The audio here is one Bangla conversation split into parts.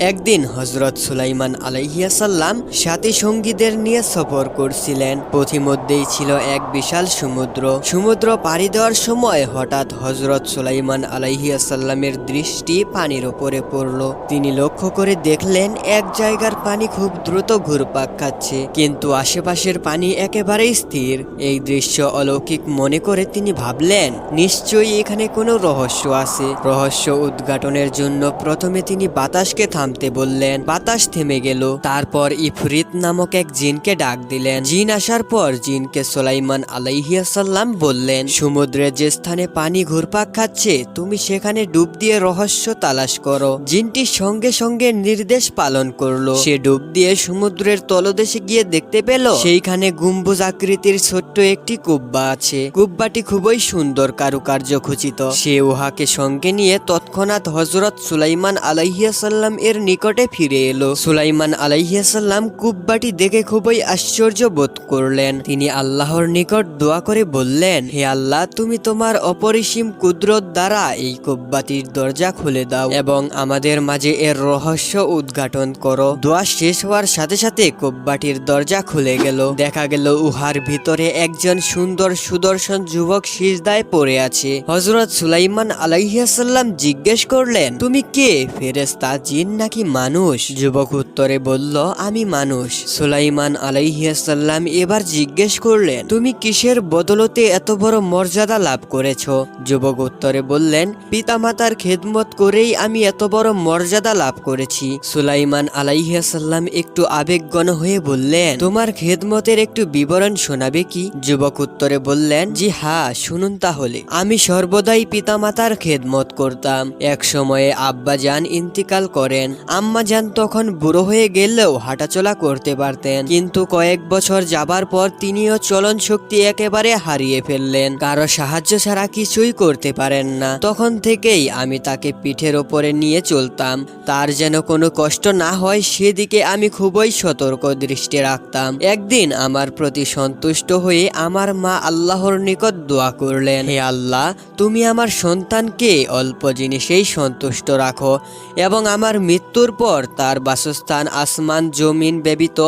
একদিন হজরত সুলাইমান আলাইহিয়াসাল্লাম সাথী সঙ্গীদের নিয়ে সফর করছিলেন। পথিমধ্যেই ছিল এক বিশাল সমুদ্র। সমুদ্র পাড়ি দেওয়ার সময় হঠাৎ হজরত সুলাইমান আলাইহিয়াসাল্লামের দৃষ্টি পানির ওপরে পড়ল। তিনি লক্ষ্য করে দেখলেন, এক জায়গার পানি খুব দ্রুত ঘুরপাক খাচ্ছে, কিন্তু আশেপাশের পানি একেবারেই স্থির। এই দৃশ্য অলৌকিক মনে করে তিনি ভাবলেন, নিশ্চয়ই এখানে কোনো রহস্য আছে। রহস্য উদ্ঘাটনের জন্য প্রথমে তিনি বাতাসকে থামতে বললেন, বাতাস থেমে গেল। তারপর ইফরিত নামক এক জিনকে ডাক দিলেন। জিন আসার পর জিনকে সোলাইমান আলাইহিয়াসাল্লাম বললেন, সমুদ্রের যে স্থানে পানি ঘুরপাক খাচ্ছে, তুমি সেখানে ডুব দিয়ে রহস্য তালাশ করো। জিনটি সঙ্গে সঙ্গে নির্দেশ পালন করল। সে ডুব দিয়ে সমুদ্রের তলদেশে গিয়ে দেখতে পেল, সেইখানে গম্বুজ আকৃতির ছোট্ট একটি কুব্বা আছে। কুব্বাটি খুবই সুন্দর, কারুকার্য খচিত। সে উহাকে সঙ্গে নিয়ে তৎক্ষণাৎ হজরত সুলাইমান আলাইহিয়াসাল্লাম এর নিকটে ফিরে এলো। সুলাইমান আলাইহিয়াসাল্লাম কুব্বাটি দেখে খুবই আশ্চর্য বোধ করলেন। তিনি আল্লাহর নিকট দোয়া করে বললেন, হে আল্লাহ, তুমি তোমার অপরিসীম কুদরত দ্বারা এই কুব্বাটির দরজা খুলে দাও এবং আমাদের মাঝে এর রহস্য উদ্ঘাটন করো। দোয়া শেষ হওয়ার সাথে সাথে কুব্বাটির দরজা খুলে গেল। দেখা গেল উহার ভিতরে একজন সুন্দর সুদর্শন যুবক সিজদায় পড়ে আছে। হজরত সুলাইমান আলাইহিয়াসাল্লাম জিজ্ঞেস করলেন, তুমি কে ফেরেস্তা জিন নাকি মানুষ? যুবক উত্তরে বলল, আমি মানুষ। সুলাইমান আলাইহিয়াসাল্লাম এবার জিজ্ঞেস করলেন, তুমি কিসের বদলতে এত বড় মর্যাদা লাভ করেছ? যুবক উত্তরে বললেন, পিতামাতার খেদমত করেই আমি এত বড় মর্যাদা লাভ করেছি। সুলাইমান আলাইহিয়াসাল্লাম একটু আবেগগণ হয়ে বললেন, তোমার খেদমতের একটু বিবরণ শোনাবে কি? যুবক উত্তরে বললেন, জি হা শুনুন তাহলে। আমি সর্বদাই পিতামাতার খেদমত করতাম। এক সময়ে আব্বা যান ইন্তিকাল করেন। আম্মা যান তখন বুড়ো হয়ে গেলেও হাঁটাচলা করতে পারতেন। কিন্তু কয়েক বছর যাবার পর তিনিও চলন শক্তি একেবারে হারিয়ে ফেললেন। কারও সাহায্য ছাড়া কিছুই করতে পারেন না। তখন থেকেই আমি তাকে পিঠের ওপরে নিয়ে চলতাম। তার যেন কোনো কষ্ট না হয় সেদিকে আমি খুবই সতর্ক দৃষ্টি রাখতাম। একদিন আমার প্রতি সন্তুষ্ট হয়ে আমার মা আল্লাহর নিকট দোয়া করলেন, হে আল্লাহ, তুমি আমার সন্তানকে অল্প জিনিসেই সন্তুষ্ট রাখো এবং আমার মৃত্যুর পর তার বাসস্থান আসমান জমিন ব্যতীত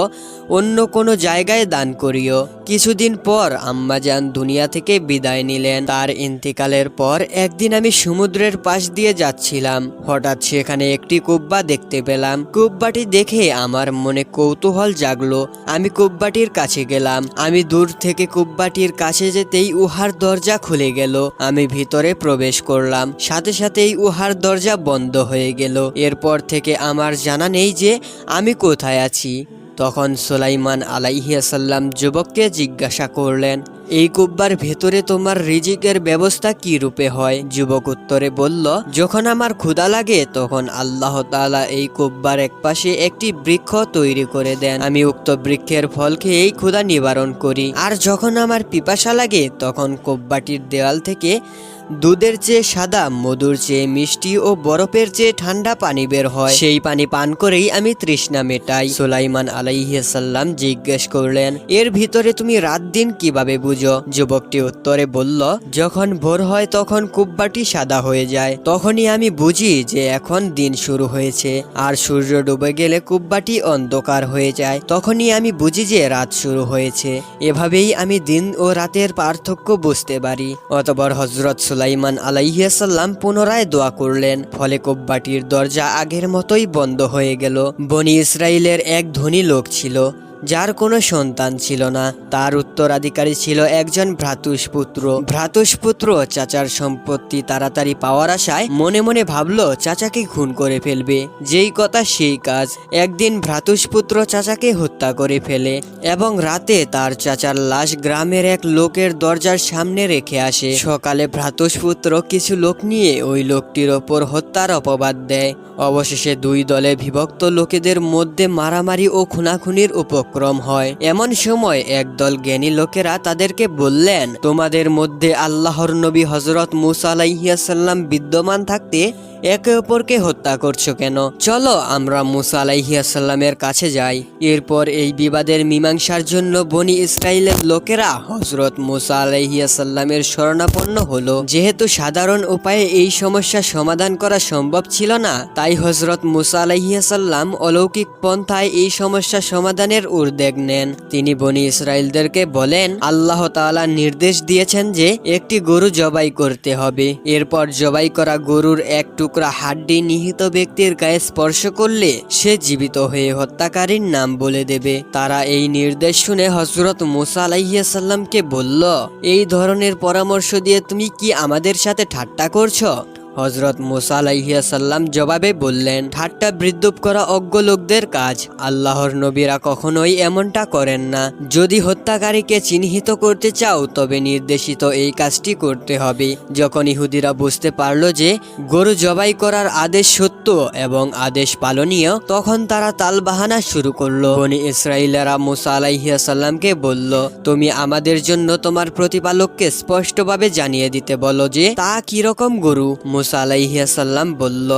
অন্য কোনো জায়গায় দান করিও। কিছুদিন পর আম্মাজান দুনিয়া থেকে বিদায় নিলেন। তার ইন্তিকালের পর একদিন আমি সমুদ্রের পাশ দিয়ে যাচ্ছিলাম। হঠাৎ সেখানে একটি কুব্বা দেখতে পেলাম। কুব্বাটি দেখে আমার মনে কৌতূহল জাগলো। আমি কুব্বাটির কাছে গেলাম। আমি দূর থেকে কুব্বাটির কাছে যেতেই উহার দরজা খুলে গেল। আমি ভিতরে প্রবেশ করলাম। সাথে সাথেই উহার দরজা বন্ধ হয়ে গেল। এরপর থেকে আমার জানা নেই যে আমি কোথায় আছি। তখন সোলাইমান আলাইহিয়াসাল্লাম যুবককে জিজ্ঞাসা করলেন, এই কুব্বার ভেতরে তোমার রিজিকের ব্যবস্থা কি রূপে হয়? যুবক উত্তরে বলল, যখন আমার ক্ষুধা লাগে, তখন আল্লাহ তাআলা এই কুব্বার একপাশে একটি বৃক্ষ তৈরি করে দেন। আমি উক্ত বৃক্ষের ফল খেয়েই ক্ষুধা নিবারণ করি। আর যখন আমার পিপাসা লাগে, তখন কোব্বাটির দেওয়াল থেকে দুধের চেয়ে সাদা, মধুর চেয়ে মিষ্টি ও বরফের চেয়ে ঠান্ডা পানি বের হয়। সেই পানি পান করেই আমি তৃষ্ণা মেটাই। সুলাইমান আলাইহিসাল্লাম জিজ্ঞেস করলেন, এর ভিতরে তুমি রাত দিন কীভাবে বুঝো? যুবকটি উত্তরে বলল, যখন ভোর হয় তখন কুব্বাটি সাদা হয়ে যায়। তখনই আমি বুঝি যে এখন দিন শুরু হয়েছে। আর সূর্য ডুবে গেলে কুব্বাটি অন্ধকার হয়ে যায়। তখনই আমি বুঝি যে রাত শুরু হয়েছে। এভাবেই আমি দিন ও রাতের পার্থক্য বুঝতে পারি। অতপর হজরত সুলাইমান আলাইহিয়াসাল্লাম পুনরায় দোয়া করলেন। ফলে কোব্বাটির দরজা আগের মতোই বন্ধ হয়ে গেল। বনি ইসরায়েলের এক ধনী লোক ছিল। যার কোনো সন্তান ছিল না, তার উত্তরাধিকারী ছিল একজন ভ্রাতুষ্পুত্র। ভ্রাতুষ্পুত্র চাচার সম্পত্তি তাড়াতাড়ি পাওয়ার আশায় মনে মনে ভাবলো, চাচাকে খুন করে ফেলবে। যেই কথা সেই কাজ। একদিন ভ্রাতুষ্পুত্র চাচাকে হত্যা করে ফেলে এবং রাতে তার চাচার লাশ গ্রামের এক লোকের দরজার সামনে রেখে আসে। সকালে ভ্রাতুষ্পুত্র কিছু লোক নিয়ে ওই লোকটির ওপর হত্যার অপবাদ দেয়। অবশেষে দুই দলে বিভক্ত লোকেদের মধ্যে মারামারি ও খুনাখুনির উপক্রম পরাক্রম হয়। এমন সময় একদল জ্ঞানী লোকেরা তাদেরকে বললেন, তোমাদের মধ্যে আল্লাহর নবী হজরত মুসা আলাইহিয়াসাল্লাম বিদ্যমান থাকতে একে অপরকে হত্যা করছ কেন? চলো আমরা মুসা আলাইহিয়াসাল্লামের কাছে যাই। এরপর এই বিবাদের মীমাংসার জন্য বনি ইসরায়েলের লোকেরা হজরত মুসা আলাইহিয়াসাল্লামের শরণাপন্ন হলো। যেহেতু সাধারণ উপায়ে এই সমস্যা সমাধান করা সম্ভব ছিল না, তাই হজরত মুসা আলাইহিয়াসাল্লাম অলৌকিক পন্থায় এই সমস্যা সমাধানের উদ্যোগ নেন তিনি বনি ইসরায়েলদেরকে বলেন, আল্লাহ তাআলা নির্দেশ দিয়েছেন যে একটি গরু জবাই করতে হবে। এরপর জবাই করা গরুর এক টুকরা হাড্ডি নিহিত ব্যক্তির গায়ে স্পর্শ করলে সে জীবিত হয়ে হত্যাকারীর নাম বলে দেবে। তারা এই নির্দেশ শুনে হজরত মুসা আলাইহিয়াসাল্লামকে বলল, এই ধরনের পরামর্শ দিয়ে তুমি কি আমাদের সাথে ঠাট্টা করছ? হজরত মুসা জবাবে বললেন, ঠাট্টা বৃদ্ধুপ করা অজ্ঞ লোকদের কাজ। আল্লাহর নবীরা কখনোই এমনটা করেন না। যদি হত্যাকারীকে চিহ্নিত করতে চাও, তবে নির্দেশিত এই কাজটি করতে হবে। যখন ইহুদিরা বুঝতে পারল যে গরু জবাই করার আদেশ সত্য এবং আদেশ পালনীয়, তখন তারা তালবাহানা শুরু করল। বনি ইসরায়েলেরা মুসা বলল, তুমি আমাদের জন্য তোমার প্রতিপালককে স্পষ্টভাবে জানিয়ে দিতে বলো যে তা কীরকম গরু? মুসা আলাইহিয়াসাল্লাম বলল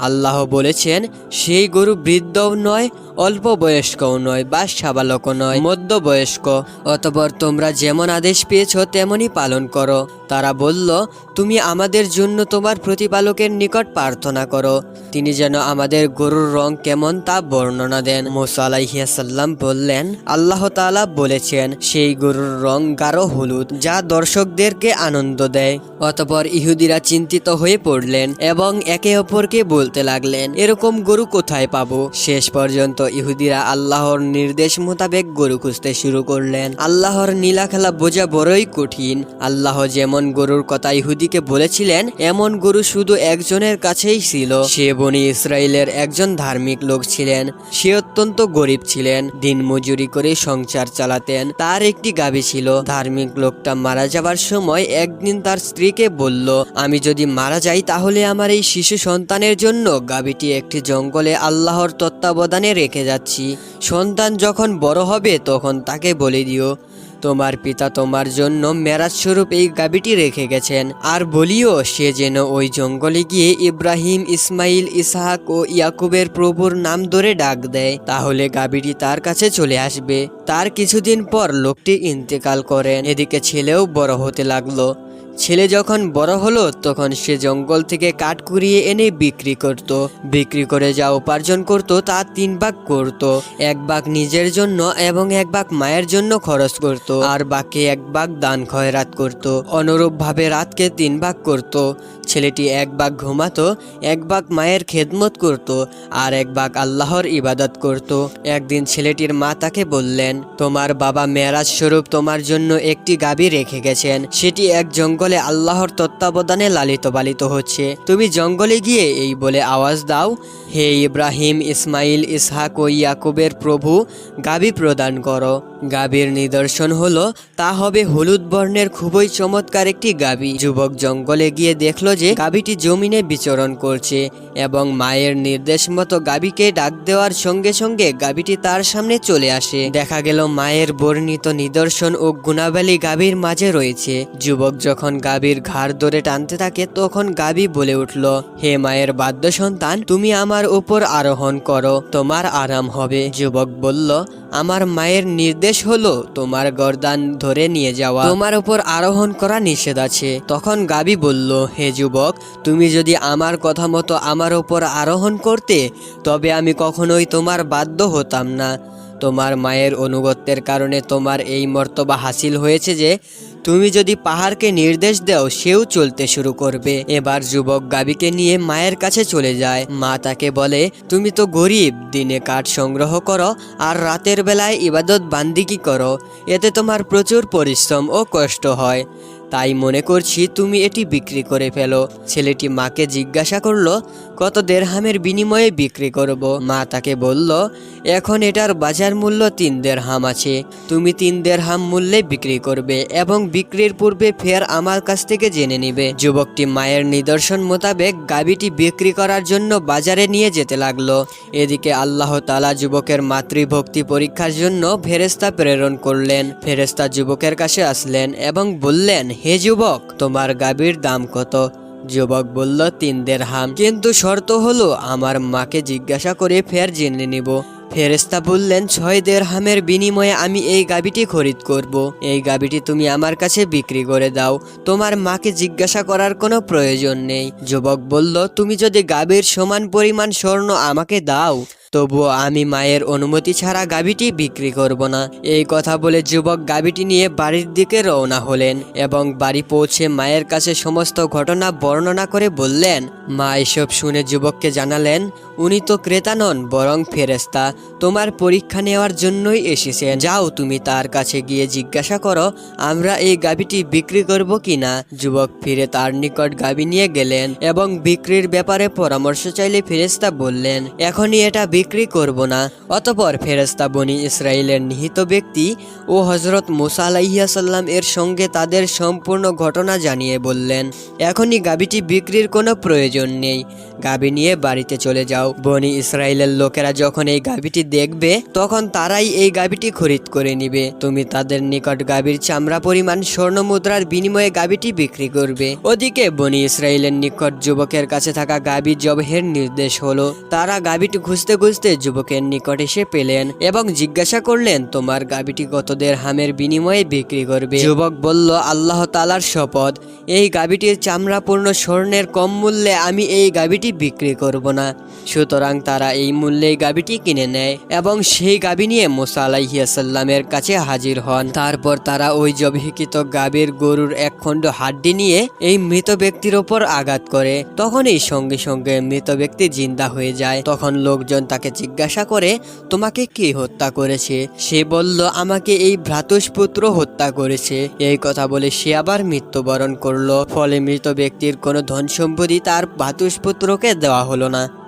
আল্লাহ বলেছেন, সেই গরু বৃদ্ধও নয়, অল্প বয়স্কও নয় বা সাবালকও নয়, মধ্যবয়স্ক। অতপর তোমরা যেমন আদেশ পেয়েছ, তেমনই পালন করো। তারা বলল, তুমি আমাদের জন্য তোমার প্রতিপালকের নিকট প্রার্থনা করো। তিনি যেন আমাদের গরুর রং কেমন তা বর্ণনা দেন। মোসা বললেন, আল্লাহ তাআলা বলেছেন, সেই গরুর রং গাঢ় হলুদ, যা দর্শকদেরকে আনন্দ দেয়। অতপর ইহুদিরা চিন্তিত হয়ে পড়লেন এবং একে অপরকে বলতে লাগলেন, এরকম গরু কোথায় পাবো? শেষ পর্যন্ত ইহুদিরা আল্লাহর নির্দেশ মোতাবেক গরু খুঁজতে শুরু করলেন। আল্লাহর নীলা খেলা বোঝা বড়ই কঠিন। আল্লাহ যেমন গরুর কথা ইহুদিকে বলেছিলেন, এমন গরু শুধু একজনের কাছেই ছিল। সে বনি ইসরায়েলের একজন ধার্মিক লোক ছিলেন। সে অত্যন্ত গরিব ছিলেন। দিন মজুরি করে সংসার চালাতেন। তার একটি গাবি ছিল। ধার্মিক লোকটা মারা যাবার সময় একদিন তার স্ত্রীকে বলল, আমি যদি মারা যাই তাহলে আমার এই শিশু সন্তানের জন্য গাভীটি একটি জঙ্গলে আল্লাহর তত্ত্বাবধানে রেখে যাচ্ছি। সন্তান যখন বড় হবে তখন তাকে বলে দিও, তোমার পিতা তোমার জন্য মেরাজ স্বরূপ এই গাবিটি রেখে গেছেন। আর বলিও, সে যেন ওই জঙ্গলে গিয়ে ইব্রাহিম, ইসমাইল, ইসহাক ও ইয়াকুবের প্রভুর নাম ধরে ডাক দেয়। তাহলে গাবিটি তার কাছে চলে আসবে। তার কিছুদিন পর লোকটি ইন্তেকাল করেন। এদিকে ছেলেও বড় হতে লাগল। ছেলে যখন বড় হলো, তখন সে জঙ্গল থেকে কাঠ কুড়িয়ে এনে বিক্রি করত। বিক্রি করে যা উপার্জন করত, তা তিন ভাগ করত। এক ভাগ নিজের জন্য এবং এক ভাগ মায়ের জন্য খরচ করত, আর বাকি এক ভাগ দান খয়রাত করত। অনুরূপভাবে রাতকে তিন ভাগ করত। ছেলেটি এক ভাগ ঘুমাতো, এক ভাগ মায়ের খেদমত করত, আর এক ভাগ আল্লাহর ইবাদত করত। একদিন ছেলেটির মা তাকে বললেন, তোমার বাবা মেরাজ স্বরূপ তোমার জন্য একটি গাবি রেখে গেছেন। সেটি এক জঙ্গলে আল্লাহর তত্ত্বাবধানে লালিত পালিত হচ্ছে। তুমি জঙ্গলে গিয়ে এই বলে আওয়াজ দাও। হে ইব্রাহিম, ইসমাইল, ইসহাক ও ইয়াকুবের প্রভু, গাবি প্রদান করো। গাবির নিদর্শন হলো, তা হবে হলুদ বর্ণের খুবই চমৎকার একটি গাবি যুবক জঙ্গলে গিয়ে দেখল যে গাবিটি জমিনে বিচরণ করছে এবং মায়ের নির্দেশ মতো গাবিকে ডাক দেওয়ার সঙ্গে সঙ্গে গাবিটি তার সামনে চলে আসে। দেখা গেল মায়ের বর্ণিত নিদর্শন ও গুণাবলী গাবির মাঝে রয়েছে। যুবক যখন গাবির ঘাড় ধরে টানতে থাকে, তখন গাবি বলে উঠল, হে মায়ের বাদ্য সন্তান, তুমি আমার উপর আরোহণ করো, তোমার আরাম হবে। যুবক বলল, আমার মায়ের নির্দেশ হলো, তোমার গরদান ধরে নিয়ে যাওয়া। তোমার উপর আরোহণ করা নিষেধ আছে। তখন গাবি বলল, হে যুবক, তুমি যদি আমার কথা মতো আমার উপর আরোহণ করতে, তবে আমি কখনোই তোমার বাধ্য হতাম না। তোমার মায়ের অনুগত্যের কারণে তোমার এই মর্তবা হাসিল হয়েছে যে তুমি যদি পাহাড়কে নির্দেশ দাও, সেও চলতে শুরু করবে। এবার যুবক গাবিকে নিয়ে মায়ের কাছে চলে যায়। মা তাকে বলে, তুমি তো গরিব, দিনে কাঠ সংগ্রহ করো আর রাতের বেলায় ইবাদত বান্দিকি করো? এতে তোমার প্রচুর পরিশ্রম ও কষ্ট হয়। তাই মনে করছি তুমি এটি বিক্রি করে ফেলো। ছেলেটি মাকে জিজ্ঞাসা করল কত দেড়হামের বিনিময়ে বিক্রি করব। মা তাকে বলল, এখন এটার বাজার মূল্য তিন দেড়হাম আছে। তুমি তিন দেড়হাম মূল্যে বিক্রি করবে এবং বিক্রির পূর্বে ফের আমার কাছ থেকে জেনে নিবে। যুবকটি মায়ের নিদর্শন মোতাবেক গাবিটি বিক্রি করার জন্য বাজারে নিয়ে যেতে লাগল। এদিকে আল্লাহ তালা যুবকের মাতৃভক্তি পরীক্ষার জন্য ফেরেস্তা প্রেরণ করলেন। ফেরেস্তা যুবকের কাছে আসলেন এবং বললেন, হে যুবক, তোমার গাবির দাম কত? যুবক বলল তিন দেড়হাম কিন্তু শর্ত হলো, আমার মাকে জিজ্ঞাসা করে ফের জেনে নিব। ফেরেস্তা বললেন, ছয় দেড় হামের বিনিময়ে আমি এই গাবিটি খরিদ করব। এই গাবিটি তুমি আমার কাছে বিক্রি করে দাও। তোমার মাকে জিজ্ঞাসা করার কোনো প্রয়োজন নেই। যুবক বলল, তুমি যদি গাবির সমান পরিমাণ স্বর্ণ আমাকে দাও তবুও আমি মায়ের অনুমতি ছাড়া গাবিটি বিক্রি করব না। এই কথা বলে যুবক গাবিটি নিয়ে বাড়ির দিকে রওনা হলেন এবং বাড়ি পৌঁছে মায়ের কাছে সমস্ত ঘটনা বর্ণনা করে বললেন, মা, এসব শুনে যুবককে জানালেন, উনি তো ক্রেতা নন, বরং ফেরেস্তা তোমার পরীক্ষা নেওয়ার জন্যই এসেছেন। যাও তুমি তার কাছে গিয়ে জিজ্ঞাসা করো, আমরা এই গাবিটি বিক্রি করব কিনা? যুবক ফিরে তার নিকট গাবি নিয়ে গেলেন এবং বিক্রির ব্যাপারে পরামর্শ চাইলে ফেরেস্তা বললেন, এখনই এটা বিক্রি করব না। অতপর ফেরেস্তা বনি ইসরায়েলের নিহিত ব্যক্তি ও হজরত মুসা আলাইসাল্লাম এর সঙ্গে তাদের সম্পূর্ণ ঘটনা জানিয়ে বললেন, এখনই গাবিটি বিক্রির কোনো প্রয়োজন নেই। গাবি নিয়ে বাড়িতে চলে যাও। বনি ইসরায়েলের লোকেরা যখন এই গাবিটি দেখবে, তখন তারাই এই গাবিটি খরিদ করে নিবে। তুমি তাদের নিকট গাবির চামড়া পরিমাণ স্বর্ণ মুদ্রার বিনিময়ে গাবিটি বিক্রি করবে। ওদিকে বনি ইসরায়েলের নিকট যুবকের কাছে থাকা গাবি জবহের নির্দেশ হলো, তারা গাবিটি খুঁজতে খুঁজতে যুবকের নিকট এসে পেলেন এবং জিজ্ঞাসা করলেন, তোমার গাবিটি কতদের হামের বিনিময়ে বিক্রি করবে? যুবক বলল, আল্লাহ তালার শপথ, এই গাবিটির চামড়াপূর্ণ স্বর্ণের কম মূল্যে আমি এই গাবিটি বিক্রি করব না। সুতরাং তারা এই মূল্যে গাবিটি কিনে নেয় এবং সেই গাবি নিয়ে মোসা আলাইহিয়াসাল্লামের কাছে হাজির হন। তারপর তারা ওই জবহিকৃত গাবির গরুর এক খণ্ড হাড্ডি নিয়ে এই মৃত ব্যক্তির ওপর আঘাত করে। তখনই সঙ্গে সঙ্গে মৃত ব্যক্তি জিন্দা হয়ে যায়। তখন লোকজন তাকে জিজ্ঞাসা করে, তোমাকে কে হত্যা করেছে? সে বলল, আমাকে এই ভ্রাতুষ্পুত্র হত্যা করেছে। এই কথা বলে সে আবার মৃত্যুবরণ করল। ফলে মৃত ব্যক্তির কোনো ধন সম্পত্তি তার ভ্রাতুষ্পুত্রকে দেওয়া হলো না।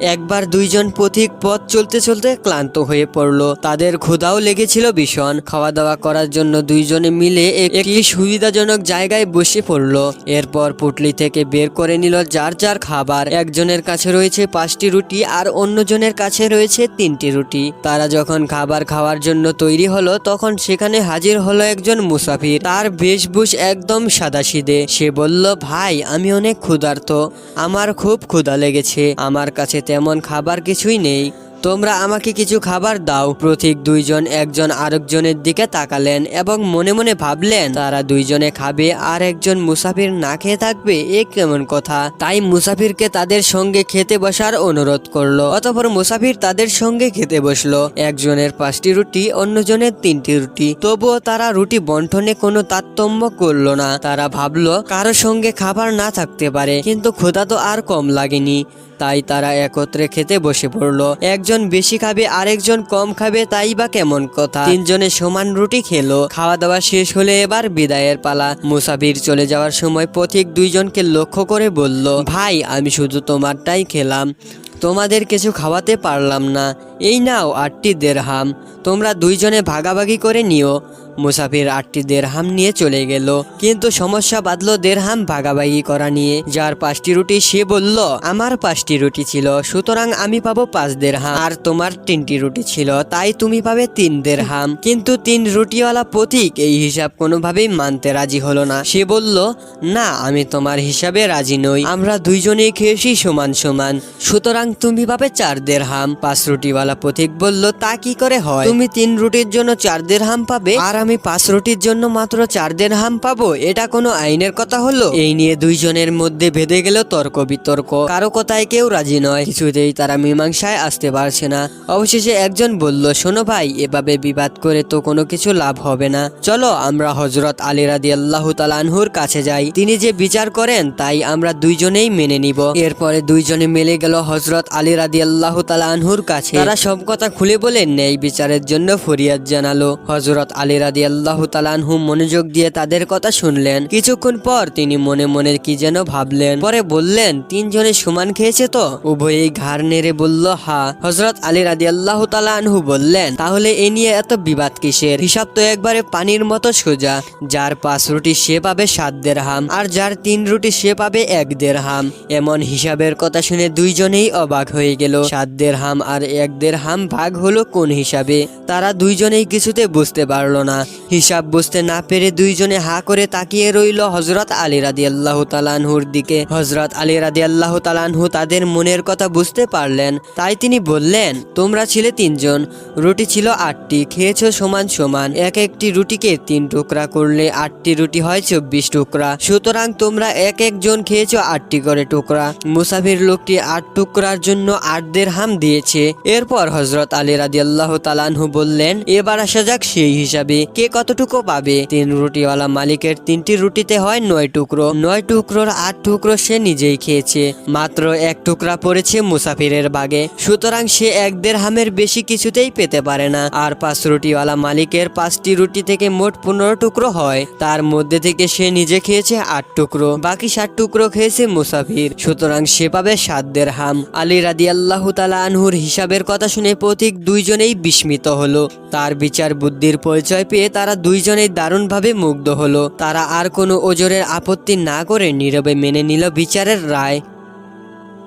একবার দুইজন পথিক পথ চলতে চলতে ক্লান্ত হয়ে পড়ল। তাদের ক্ষুধাও লেগেছিল ভীষণ। খাওয়া দাওয়া করার জন্য দুইজনে মিলে এক- একটি সুবিধাজনক জায়গায় বসে পড়ল। এরপর পুটলি থেকে বের করে নিল যার যার খাবার। একজনের কাছে রয়েছে পাঁচটি রুটি আর অন্যজনের কাছে রয়েছে তিনটি রুটি। তারা যখন খাবার খাওয়ার জন্য তৈরি হলো, তখন সেখানে হাজির হলো একজন মুসাফির। তার বেশভূষ একদম সাদাসিদে। সে বলল, ভাই, আমি অনেক ক্ষুধার্ত। আমার খুব ক্ষুধা লেগেছে। আমার কাছে তেমন খাবার কিছুই নেই। তোমরা আমাকে কিছু খাবার দাও। প্রতীক দুইজন একজন আরেকজনের দিকে তাকালেন এবং মনে মনে ভাবলেন, তারা দুইজনে খাবে আর একজন মুসাফির না খেয়ে থাকবে, এ কেমন কথা? তাই মুসাফিরকে তাদের সঙ্গে খেতে বসার অনুরোধ করল, অতপর মুসাফির তাদের সঙ্গে খেতে বসল। একজনের পাঁচটি রুটি, অন্যজনের তিনটি রুটি। তবুও তারা রুটি বন্টনে কোনো তারতম্য করল না। তারা ভাবলো, কারও সঙ্গে খাবার না থাকতে পারে, কিন্তু ক্ষুধা তো আর কম লাগেনি। তাই তারা একত্রে খেতে বসে পড়ল। একজন বেশি খাবে, আরেকজন কম খাবে, তাই বা কেমন কথা। তিনজনে সমান রুটি খেলো। খাওয়া দাওয়া শেষ হলে এবার বিদায়ের পালা। মুসাফির চলে যাওয়ার সময় পথিক দুইজনকে লক্ষ্য করে বলল, ভাই, আমি শুধু তোমারটাই খেলাম। তোমাদের কিছু খাওয়াতে পারলাম না। এই নাও আটটি দেড়হাম। তোমরা দুইজনে ভাগাভাগি করে নিও। মুসাফির আটটি দেড়হাম নিয়ে চলে গেল। কিন্তু সমস্যা বাঁধলো দেড়হাম ভাগাভাগি করা নিয়ে। যার পাঁচটি রুটি সে বলল, আমার পাঁচটি রুটি ছিল, সুতরাং আমি পাবো পাঁচ দেড়হাম। আর তোমার তিনটি রুটি ছিল, তাই তুমি পাবে তিন দেড়হাম। কিন্তু তিন রুটিওয়ালা পথিক এই হিসাব কোনোভাবেই মানতে রাজি হলো না। সে বলল, না, আমি তোমার হিসাবে রাজি নই। আমরা দুইজনেই খেয়েছি সমান সমান। সুতরাং তুমি পাবে চার দেড়হাম। পাঁচ রুটিওয়ালা পথিক বলল, তা কি করে হয়? তুমি তিন রুটির জন্য চার দেড়হাম পাবে। আর আমি পাঁচ রুটির জন্য মাত্র চার দেড়হাম পাবো, এটা কোনো আইনের কথা হলো? এই নিয়ে দুইজনের মধ্যে ভেদে গেল তর্ক বিতর্ক। কারও কথায় কেউ রাজি নয়। কিছুতেই তারা মীমাংসায় আসতে পারছে না। অবশেষে একজন বলল, শোনো ভাই, এভাবে বিবাদ করে তো কোনো কিছু লাভ হবে না। চলো, আমরা হজরত আলী রাদি আল্লাহ তালানহুর কাছে যাই। তিনি যে বিচার করেন, তাই আমরা দুইজনেই মেনে নিব। এরপরে দুইজনে মিলে গেল হজরত আলী রাদি আল্লাহ তালানহুর কাছে। তারা সব কথা খুলে বলে ন্যায় বিচারের জন্য ফরিয়াদ জানালো। হজরত আলী রাদি রাদি আল্লাহ তালানহু মনোযোগ দিয়ে তাদের কথা শুনলেন। কিছুক্ষণ পর তিনি মনে মনে কি যেন ভাবলেন। পরে বললেন, তিনজনে সমান খেয়েছে তো? উভয়েই ঘাড় নেড়ে বলল, হা। হজরত আলী রাদি আল্লাহ তালানহু বললেন, তাহলে এ নিয়ে এত বিবাদ কিসের? হিসাব তো একবারে পানির মতো সোজা। যার পাঁচ রুটি সে পাবে সাত দেড়হাম আর যার তিন রুটি সে পাবে এক দেড়হাম এমন হিসাবের কথা শুনে দুইজনেই অবাক হয়ে গেল। সাত দেড়হাম আর এক দেড়হাম ভাগ হলো কোন হিসাবে? তারা দুইজনেই কিছুতে বুঝতে পারল না। হিসাব বুঝতে না পেরে দুইজনে হা করে তাকিয়ে রইল হজরত আলী রাদি আল্লাহ তালানহুর দিকে। হজরত আলী রাদি আল্লাহ তালানহু তাদের মনের কথা বুঝতে পারলেন। তাই তিনি বললেন, তোমরা ছিলে তিনজন। রুটি ছিল আটটি, খেয়েছ সমান সমান। এক একটি রুটিকে তিন টুকরা করলে আটটি রুটি হয় চব্বিশ টুকরা। সুতরাং তোমরা এক একজন খেয়েছো আটটি করে টুকরা। মুসাফির লোকটি আট টুকরার জন্য আটদের হাম দিয়েছে। এরপর হজরত আলী রাদি আল্লাহ তালানহু বললেন, এবার আসা যাক সেই হিসাবে। কে কতটুকু পাবে? তিন রুটিওয়ালা মালিকের তিনটি রুটিতে হয় নয় টুকরো। নয় টুকরোর আট টুকরো সে নিজেই খেয়েছে। মাত্র এক টুকরা পড়েছে মুসাফিরের বাগে। সুতরাং সে এক দেড় হামের বেশি কিছুতেই পেতে পারে না। আর পাঁচ রুটিওয়ালা মালিকের পাঁচটি রুটি থেকে মোট পনেরো টুকরো হয়। তার মধ্যে থেকে সে নিজে খেয়েছে আট টুকরো। বাকি সাত টুকরো খেয়েছে মুসাফির। সুতরাং সে পাবে সাত দেড় হাম আলী রাদি আল্লাহ তালা আনহুর হিসাবের কথা শুনে প্রতীক দুইজনেই বিস্মিত হলো। তার বিচার বুদ্ধির পরিচয় পেয়ে তারা দুইজনেই দারুণভাবে মুগ্ধ হলো। তারা আর কোনো ওজোরের আপত্তি না করে নীরবে মেনে নিল বিচারের রায়।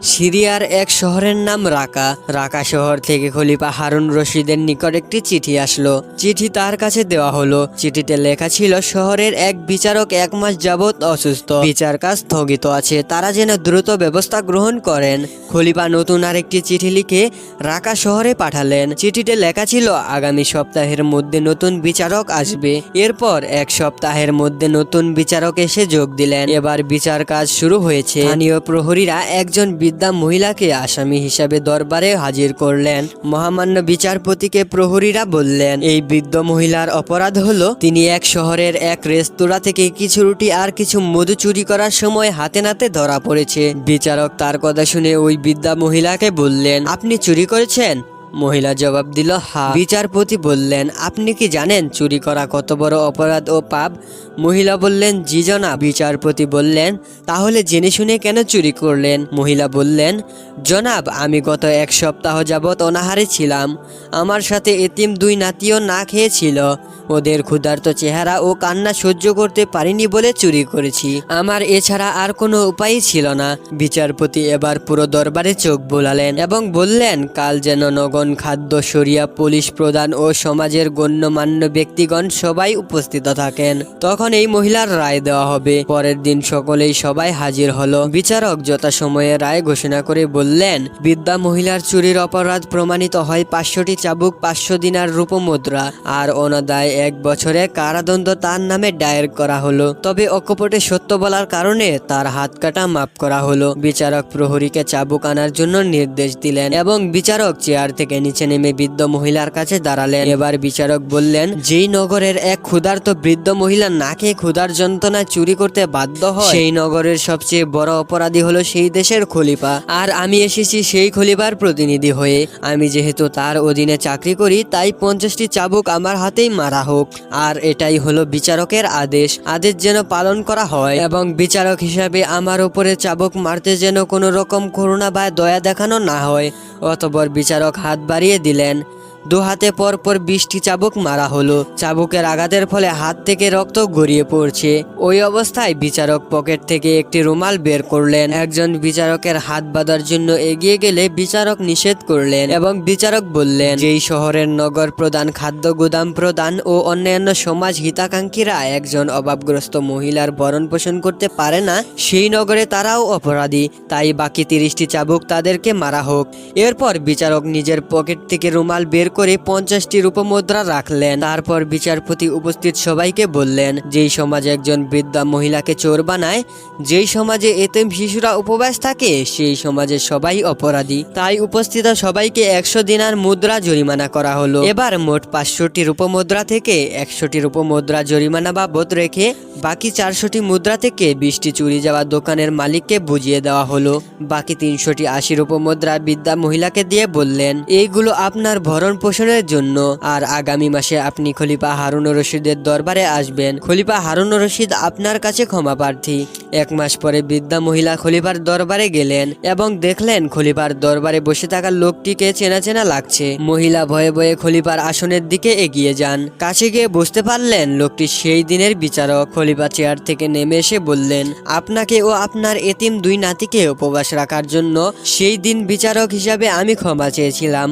সিরিয়ার এক শহরের নাম রাকা। রাকা শহর থেকে খলিফা হারুন রশিদের নিকট একটি চিঠি আসলো। চিঠি তার কাছে দেওয়া হলো। চিঠিতে লেখা ছিল, শহরের এক বিচারক এক মাস যাবৎ অসুস্থ। বিচার কাজ স্থগিত আছে। তারা যেন দ্রুত ব্যবস্থা গ্রহণ করেন। খলিফা নতুন আরেকটি চিঠি লিখে রাকা শহরে পাঠালেন। চিঠিতে লেখা ছিল, আগামী সপ্তাহের মধ্যে নতুন বিচারক আসবে। এরপর এক সপ্তাহের মধ্যে নতুন বিচারক এসে যোগ দিলেন। এবার বিচার কাজ শুরু হয়েছে। স্থানীয় প্রহরীরা একজন বৃদ্ধা মহিলাকে আসামি হিসাবে দরবারে হাজির করলেন। মহামান্য বিচারপতিকে প্রহরীরা বললেন, এই বৃদ্ধ মহিলার অপরাধ হলো, তিনি এক শহরের এক রেস্তোরাঁ থেকে কিছু রুটি আর কিছু মধু চুরি করার সময় হাতে নাতে ধরা পড়েছে। বিচারক তার কথা শুনে ওই বৃদ্ধা মহিলাকে বললেন, আপনি চুরি করেছেন? মহিলা জবাব দিল, হা। বিচারপতি বললেন, আপনি কি জানেন চুরি করা কত বড় অপরাধ ও পাপ? মহিলা বললেন, জি জনা বিচারপতি বললেন, তাহলে জেনে শুনে কেন চুরি করলেন? মহিলা বললেন, জনাব, আমি গত এক সপ্তাহ যাবৎ অনাহারে ছিলাম। আমার সাথে এতিম দুই নাতিও না খেয়েছিল। ওদের ক্ষুধার্ত চেহারা ও কান্না সহ্য করতে পারিনি বলে চুরি করেছি। আমার এছাড়া আর কোনো উপায়ই ছিল না। বিচারপতি এবার পুরো দরবারে চোখ বোলালেন এবং বললেন, কাল যেন নগণ খাদ্য সরিয়া পুলিশ প্রধান ও সমাজের গণ্যমান্য ব্যক্তিগণ সবাই উপস্থিত থাকেন। তখন এই মহিলার রায় দেওয়া হবে। পরের দিন সকলেই সবাই হাজির হলো। বিচারক যথাসময়ে রায় ঘোষণা করে বললেন, বিদ্যা মহিলার চুরির অপরাধ প্রমাণিত হয় পাঁচশোটি চাবুক, পাঁচশো দিনার রূপমুদ্রা। আর অনাদায় এক বছরে কারাদণ্ড তার নামে দায়ের করা হলো। তবে অকপটে সত্য বলার কারণে তার হাত কাটা মাফ করা হলো। বিচারক প্রহরীকে চাবুক আনার জন্য নির্দেশ দিলেন এবং বিচারক চেয়ার থেকে নিচে নেমে বৃদ্ধ মহিলার কাছে দাঁড়ালেন। এবার বিচারক বললেন, যেই নগরের এক ক্ষুধার্ত বৃদ্ধ মহিলা নাকে ক্ষুধার যন্ত্রণা চুরি করতে বাধ্য হয়, সেই নগরের সবচেয়ে বড় অপরাধী হলো সেই দেশের খলিফা। আর আমি এসেছি সেই খলিফার প্রতিনিধি হয়ে। আমি যেহেতু তার অধীনে চাকরি করি, তাই পঞ্চাশটি চাবুক আমার হাতেই মারা হোক, আর এটাই হলো বিচারকের আদেশ। আদেশ যেন পালন করা হয় এবং বিচারক হিসাবে আমার উপরে চাবুক মারতে যেন কোনো রকম করুণা বা দয়া দেখানো না হয়, অতপর বিচারক হাত বাড়িয়ে দিলেন। দু হাতে পর পর বিশটি চাবুক মারা হলো। চাবুকের আঘাতের ফলে হাত থেকে রক্ত গড়িয়ে পড়ছে। ওই অবস্থায় বিচারক পকেট থেকে একটি রুমাল বের করলেন। একজন বিচারকের হাত বাঁধার জন্য এগিয়ে গেলে বিচারক নিষেধ করলেন এবং বিচারক বললেন, যেই শহরের নগর প্রধান, খাদ্য গুদাম প্রদান ও অন্যান্য সমাজ হিতাকাঙ্ক্ষীরা একজন অভাবগ্রস্ত মহিলার ভরণ পোষণ করতে পারে না, সেই নগরে তারাও অপরাধী। তাই বাকি তিরিশটি চাবুক তাদেরকে মারা হোক। এরপর বিচারক নিজের পকেট থেকে রুমাল বের করে পঞ্চাশটি রূপমুদ্রা রাখলেন। তারপর বিচারপতি উপস্থিত সবাইকে বললেন, যেই সমাজে একজন বৃদ্ধা মহিলাকে চোর বানায়, যেই সমাজে এতিম শিশুরা উপবাস থাকে, সেই সমাজে সবাই অপরাধী। তাই উপস্থিত সবাইকে একশো দিনার মুদ্রা জরিমানা করা হলো। এবার মোট পাঁচশোটি রূপমুদ্রা থেকে একশোটি রূপমুদ্রা জরিমানা বাবদ রেখে বাকি চারশোটি মুদ্রা থেকে বিশটি চুরি যাওয়া দোকানের মালিককে বুঝিয়ে দেওয়া হলো। বাকি তিনশোটি আশি রূপমুদ্রা বিদ্যা মহিলাকে দিয়ে বললেন, এইগুলো আপনার ভরণ পোষণের জন্য। আর আগামী মাসে আপনি খলিফা হারুন রশিদের দরবারে আসবেন। খলিফা হারুন রশিদ আপনার কাছে ক্ষমা প্রার্থী। এক মাস পরে বৃদ্ধা মহিলা খলিফার দরবারে গেলেন এবং দেখলেন খলিফার দরবারে বসে থাকা লোকটিকে চেনা চেনা লাগছে। মহিলা ভয়ে ভয়ে খলিফার আসনের দিকে এগিয়ে যান। কাছে গিয়ে বুঝতে পারলেন লোকটি সেই দিনের বিচারক। খলিফা চেয়ার থেকে নেমে এসে বললেন, আপনাকে ও আপনার এতিম দুই নাতিকে উপবাস রাখার জন্য সেই দিন বিচারক হিসাবে আমি ক্ষমা চেয়েছিলাম।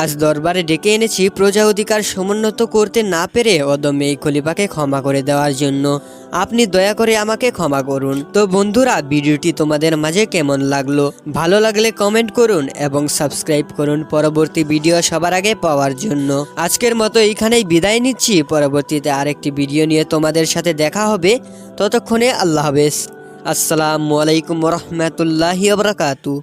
আজ দরবারে ডেকে এনেছি প্রজা অধিকার সমুন্নত করতে না পেরে অদমে এই খলিফাকে ক্ষমা করে দেওয়ার জন্য। আপনি দয়া করে আমাকে ক্ষমা করুন। তো বন্ধুরা, ভিডিওটি তোমাদের মাঝে কেমন লাগল? ভালো লাগলে কমেন্ট করুন এবং সাবস্ক্রাইব করুন পরবর্তী ভিডিও সবার আগে পাওয়ার জন্য। আজকের মতো এইখানেই বিদায় নিচ্ছি। পরবর্তীতে আরেকটি ভিডিও নিয়ে তোমাদের সাথে দেখা হবে। ততক্ষণে আল্লাহ হাফেজ। আসসালামু আলাইকুম রহমতুল্লাহি বারাকাতু